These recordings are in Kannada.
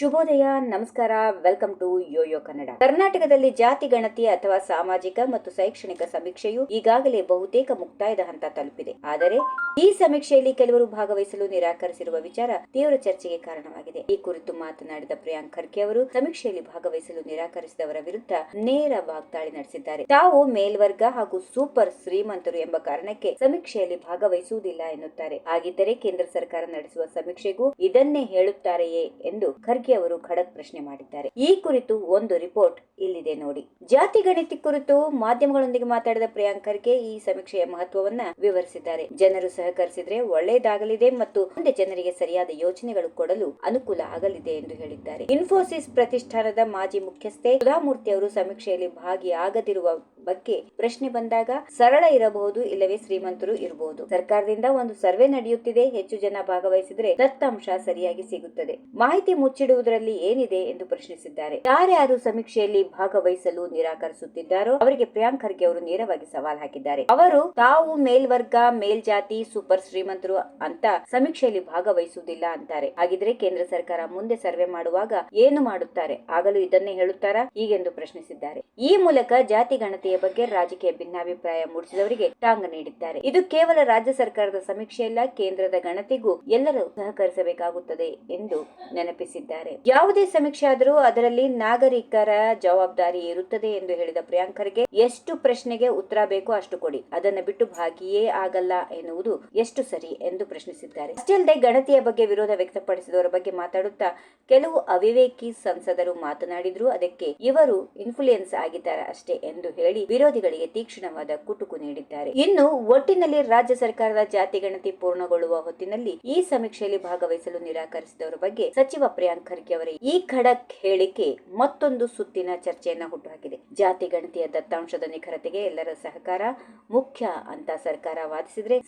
ಶುಭೋದಯ, ನಮಸ್ಕಾರ, ವೆಲ್ಕಮ್ ಟು ಯೋಯೋ ಕನ್ನಡ. ಕರ್ನಾಟಕದಲ್ಲಿ ಜಾತಿ ಗಣತಿ ಅಥವಾ ಸಾಮಾಜಿಕ ಮತ್ತು ಶೈಕ್ಷಣಿಕ ಸಮೀಕ್ಷೆಯು ಈಗಾಗಲೇ ಬಹುತೇಕ ಮುಕ್ತಾಯದ ಹಂತ ತಲುಪಿದೆ. ಆದರೆ ಈ ಸಮೀಕ್ಷೆಯಲ್ಲಿ ಕೆಲವರು ಭಾಗವಹಿಸಲು ನಿರಾಕರಿಸಿರುವ ವಿಚಾರ ತೀವ್ರ ಚರ್ಚೆಗೆ ಕಾರಣವಾಗಿದೆ. ಈ ಕುರಿತು ಮಾತನಾಡಿದ ಪ್ರಿಯಾಂಕ್ ಖರ್ಗೆ ಅವರು, ಸಮೀಕ್ಷೆಯಲ್ಲಿ ಭಾಗವಹಿಸಲು ನಿರಾಕರಿಸಿದವರ ವಿರುದ್ಧ ನೇರ ವಾಗ್ದಾಳಿ ನಡೆಸಿದ್ದಾರೆ. ತಾವು ಮೇಲ್ವರ್ಗ ಹಾಗೂ ಸೂಪರ್ ಶ್ರೀಮಂತರು ಎಂಬ ಕಾರಣಕ್ಕೆ ಸಮೀಕ್ಷೆಯಲ್ಲಿ ಭಾಗವಹಿಸುವುದಿಲ್ಲ ಎನ್ನುತ್ತಾರೆ. ಹಾಗಿದ್ದರೆ ಕೇಂದ್ರ ಸರ್ಕಾರ ನಡೆಸುವ ಸಮೀಕ್ಷೆಗೂ ಇದನ್ನೇ ಹೇಳುತ್ತಾರೆಯೇ ಎಂದು ಖರ್ಗೆ ಅವರು ಖಡಕ್ ಪ್ರಶ್ನೆ ಮಾಡಿದ್ದಾರೆ. ಈ ಕುರಿತು ಒಂದು ರಿಪೋರ್ಟ್ ಇಲ್ಲಿದೆ ನೋಡಿ. ಜಾತಿ ಗಣಿತಿ ಕುರಿತು ಮಾಧ್ಯಮಗಳೊಂದಿಗೆ ಮಾತಾಡಿದ ಪ್ರಿಯಾಂಕ್ ಖರ್ಗೆ ಈ ಸಮೀಕ್ಷೆಯ ಮಹತ್ವವನ್ನ ವಿವರಿಸಿದ್ದಾರೆ. ಜನರು ಸಹಕರಿಸಿದ್ರೆ ಒಳ್ಳೆಯದಾಗಲಿದೆ ಮತ್ತು ಮುಂದೆ ಜನರಿಗೆ ಸರಿಯಾದ ಯೋಜನೆಗಳು ಕೊಡಲು ಅನುಕೂಲ ಆಗಲಿದೆ ಎಂದು ಹೇಳಿದ್ದಾರೆ. ಇನ್ಫೋಸಿಸ್ ಪ್ರತಿಷ್ಠಾನದ ಮಾಜಿ ಮುಖ್ಯಸ್ಥೆ ಸುಧಾಮೂರ್ತಿ ಅವರು ಸಮೀಕ್ಷೆಯಲ್ಲಿ ಭಾಗಿಯಾಗದಿರುವ ಬಗ್ಗೆ ಪ್ರಶ್ನೆ ಬಂದಾಗ, ಸರಳ ಇರಬಹುದು ಇಲ್ಲವೇ ಶ್ರೀಮಂತರು ಇರಬಹುದು. ಸರ್ಕಾರದಿಂದ ಒಂದು ಸರ್ವೆ ನಡೆಯುತ್ತಿದೆ, ಹೆಚ್ಚು ಜನ ಭಾಗವಹಿಸಿದ್ರೆ ದತ್ತಾಂಶ ಸರಿಯಾಗಿ ಸಿಗುತ್ತದೆ. ಮಾಹಿತಿ ಮುಚ್ಚಿಡುವುದರಲ್ಲಿ ಏನಿದೆ ಎಂದು ಪ್ರಶ್ನಿಸಿದ್ದಾರೆ. ಯಾರ್ಯಾರು ಸಮೀಕ್ಷೆಯಲ್ಲಿ ಭಾಗವಹಿಸಲು ನಿರಾಕರಿಸುತ್ತಿದ್ದಾರೋ, ಅವರಿಗೆ ಪ್ರಿಯಾಂಕ್ ಖರ್ಗೆ ಅವರು ನೇರವಾಗಿ ಸವಾಲ್ ಹಾಕಿದ್ದಾರೆ. ಅವರು ತಾವು ಮೇಲ್ವರ್ಗ, ಮೇಲ್ಜಾತಿ ಸೂಪರ್ ಶ್ರೀಮಂತರು ಅಂತ ಸಮೀಕ್ಷೆಯಲ್ಲಿ ಭಾಗವಹಿಸುವುದಿಲ್ಲ ಅಂತಾರೆ. ಹಾಗಿದ್ರೆ ಕೇಂದ್ರ ಸರ್ಕಾರ ಮುಂದೆ ಸರ್ವೆ ಮಾಡುವಾಗ ಏನು ಮಾಡುತ್ತಾರೆ? ಆಗಲೂ ಇದನ್ನೇ ಹೇಳುತ್ತಾರಾ? ಹೀಗೆಂದು ಪ್ರಶ್ನಿಸಿದ್ದಾರೆ. ಈ ಮೂಲಕ ಜಾತಿ ಗಣತಿಯ ಬಗ್ಗೆ ರಾಜಕೀಯ ಭಿನ್ನಾಭಿಪ್ರಾಯ ಮೂಡಿಸಿದವರಿಗೆ ಟಾಂಗ್ ನೀಡಿದ್ದಾರೆ. ಇದು ಕೇವಲ ರಾಜ್ಯ ಸರ್ಕಾರದ ಸಮೀಕ್ಷೆಯಲ್ಲ, ಕೇಂದ್ರದ ಗಣತಿಗೂ ಎಲ್ಲರೂ ಸಹಕರಿಸಬೇಕಾಗುತ್ತದೆ ಎಂದು ನೆನಪಿಸಿದ್ದಾರೆ. ಯಾವುದೇ ಸಮೀಕ್ಷೆ ಆದರೂ ಅದರಲ್ಲಿ ನಾಗರಿಕರ ಜವಾಬ್ದಾರಿ ಇರುತ್ತದೆ ಎಂದು ಹೇಳಿದ ಪ್ರಿಯಾಂಕರ್ಗೆ ಎಷ್ಟು ಪ್ರಶ್ನೆಗೆ ಉತ್ತರ ಬೇಕೋ ಅಷ್ಟು ಕೊಡಿ. ಅದನ್ನು ಬಿಟ್ಟು ಭಾಗಿಯೇ ಆಗಲ್ಲ ಎನ್ನುವುದು ಎಷ್ಟು ಸರಿ ಎಂದು ಪ್ರಶ್ನಿಸಿದ್ದಾರೆ. ಅಷ್ಟೇ ಗಣತಿಯ ಬಗ್ಗೆ ವಿರೋಧ ವ್ಯಕ್ತಪಡಿಸಿದವರ ಬಗ್ಗೆ ಮಾತಾಡುತ್ತಾ ಕೆಲವು ಅವಿವೇಕಿ ಸಂಸದರು ಮಾತನಾಡಿದ್ರು. ಅದಕ್ಕೆ ಇವರು ಇನ್ಫ್ಲೂಯೆನ್ಸ್ ಆಗಿದ್ದಾರೆ ಅಷ್ಟೇ ಎಂದು ಹೇಳಿ ವಿರೋಧಿಗಳಿಗೆ ತೀಕ್ಷ್ಣವಾದ ಕುಟುಕು ನೀಡಿದ್ದಾರೆ. ಇನ್ನು ಒಟ್ಟಿನಲ್ಲಿ ರಾಜ್ಯ ಸರ್ಕಾರದ ಜಾತಿ ಗಣತಿ ಪೂರ್ಣಗೊಳ್ಳುವ ಹೊತ್ತಿನಲ್ಲಿ ಈ ಸಮೀಕ್ಷೆಯಲ್ಲಿ ಭಾಗವಹಿಸಲು ನಿರಾಕರಿಸಿದವರ ಬಗ್ಗೆ ಸಚಿವ ಪ್ರಿಯಾಂಕ್ ಖರ್ಗೆ ಅವರ ಈ ಖಡಕ್ ಹೇಳಿಕೆ ಮತ್ತೊಂದು ಸುತ್ತಿನ ಚರ್ಚೆಯನ್ನ ಹುಟ್ಟುಹಾಕಿದೆ. ಜಾತಿ ಗಣತಿಯ ದತ್ತಾಂಶದ ನಿಖರತೆಗೆ ಎಲ್ಲರ ಸಹಕಾರ ಮುಖ್ಯ ಅಂತ ಸರ್ಕಾರ ವಾದಿಸಿದ್ರೆ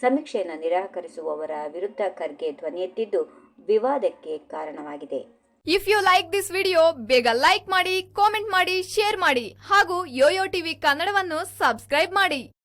ಸಮೀಕ್ಷೆಯನ್ನ ನಿರಾಕರಿಸುವವರ ವಿರುದ್ಧ ಖರ್ಗೆ ಧ್ವನಿ ಎತ್ತಿದ್ದು ವಿವಾದಕ್ಕೆ ಕಾರಣವಾಗಿದೆ. If you like this video ಬೇಗ ಲೈಕ್ ಮಾಡಿ ಕಾಮೆಂಟ್ ಮಾಡಿ ಶೇರ್ ಮಾಡಿ ಹಾಗೂ ಯೋಯೋ ಟಿವಿ ಕನ್ನಡವನ್ನು ಸಬ್ಸ್ಕ್ರೈಬ್ ಮಾಡಿ.